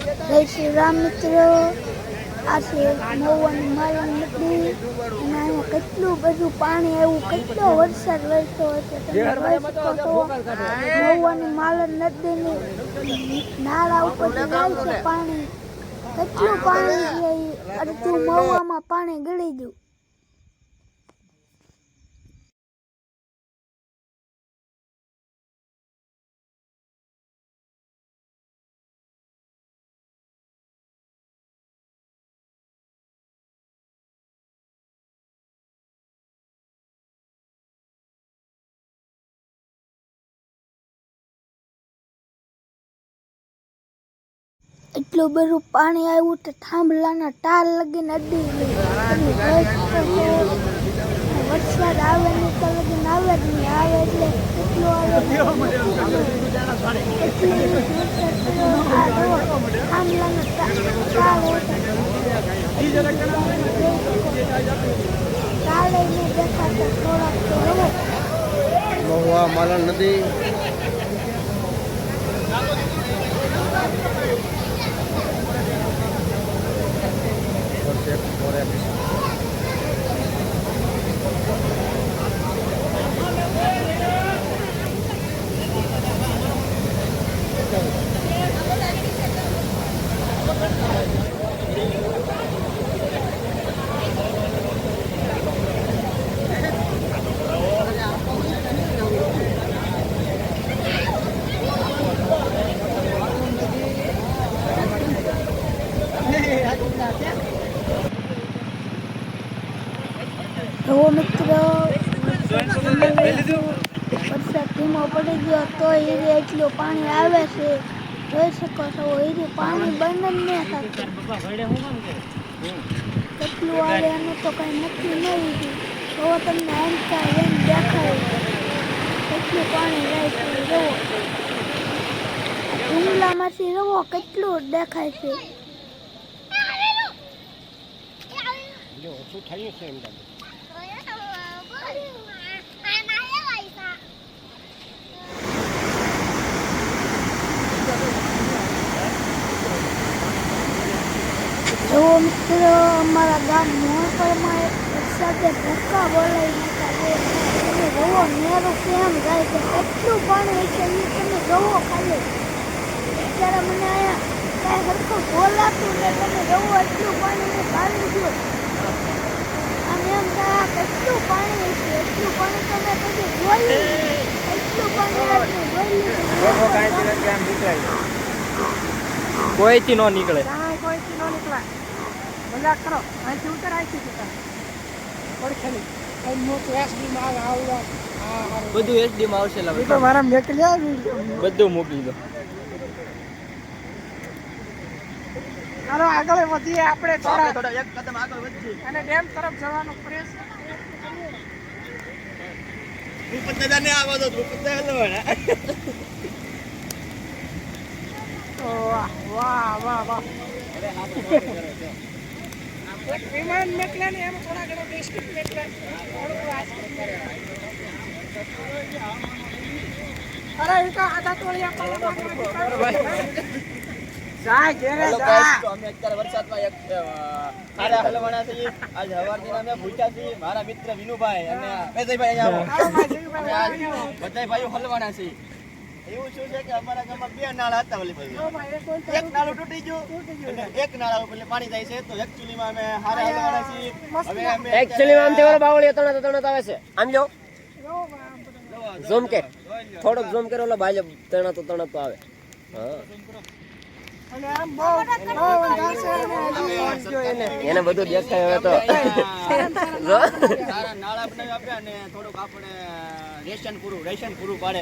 જય શ્રી રામ મિત્રો. આ છે મહુવાની માલણ નદી અને અહીંયા કેટલું બધું પાણી એવું કેટલો વરસાદ વરસ્યો હશે તમે જોઈ શકો છો. માલણ નદીની નાળા ઉપર જાય છે પાણી કેટલું પાણી છે અડધું મહુવામાં પાણી ગળી ગયું. એટલું બધું પાણી આવ્યું તો થાંભલાના ટાર લગી નદી તમે જોઈ શકો છો. વરસાદ આવે ને તો લગીને આવે જ નહીં. આવે એટલે એટલું આવે મહુવા એટલું વરસાદ થયો. આ જુઓ, થાંભલાના ટા- ટાર હોય ટાળે નહીં દેખાતા થોડાક તો રહો મહુવા માલણ નદી વર્ષે મોરે જુઓ મિત્રો. વરસાદ ધીમો પડી ગયો તો એ એટલું પાણી આવે છે. જોઈ શકો છો એ પાણી બંધ જ નહીં થતું. કેટલું આવે એનું તો કઈ નક્કી નહીં તો તમને અંતર એમ દેખાય. કેટલું પાણી જાય છે જુઓ. ડુંગલામાંથી જુઓ કેટલું દેખાય છે. શું થયું છે એમ જો મિત્રો અમારા ગામ મોહપરમાં વરસાદે ભૂકા બોલાવી તમે જુઓ નેરો કેમ જાય છે કેટલું પાણી છે એ તમે જુઓ ખાલી અત્યારે મને અહીંયા કાંઈ સરખું બોલાતું ને તમે જુઓ એટલું પાણી કાઢી ગયું આમ એમ આ કેટલું પાણી છે એટલું પાણી તો મેં કદી જોયું એટલું પાણી આપણે લીધું કોઈથી ન નીકળે. કાંઈ કોઈથી ન નીકળાય મજાક કરો. અહીંથી ઉતર આવી ઉતર. પડખેલી આવે. બધું માં આવશે તો મારા મેકલ્યા વીડિયો બધું મોકલી દો. ચાલો આગળ વધીએ આપણે થોડા. થોડા એક કદમ આગળ વધીએ. અને ડેમ તરફ જવાનો પ્રયાસ ભૂપત દાદા ને આવો તો ભૂપત દાદા તો વાહ વાહ વાહ. વાહ વિમાન મેકલ્યા ને એમ થોડા ઘણા બિસ્કિટ થોડું આઈસ્ક્રીમ અરે એ તો આધા તોળિયા પાડવા ઘેરે જા. અમે અત્યારે વરસાદમાં એક ખારા હલવાના છીએ. આજ હવારથી અમે ભૂખ્યા છીએ. મારા મિત્ર વિનુભાઈ અને વેદયભાઈ અહીંયા. બધાય ભાઈઓ હલવાના છે એવું શું છે કે અમારા ગામમાં બે નાળા હતા ઓલી ભાઈ, એક નાળું તૂટી ગયું એક નાળા ઉપર પાણી જાય છે તો એકચ્યુઅલીમાં અમે હારા હલવાના છીએ હવે અમે એકચ્યુઅલી આમ થી ઓલા તણત તણત આવે છે આમ જો. ઝૂમ કે થોડોક ઝૂમ કરો ઓલો બાજુ તણત તણત આવે હા એને બધું દેખાય હવે તો નાળા બનાવી આપ્યા અને થોડુંક આપણે રેશન પૂરું રેશન પૂરું પાડે.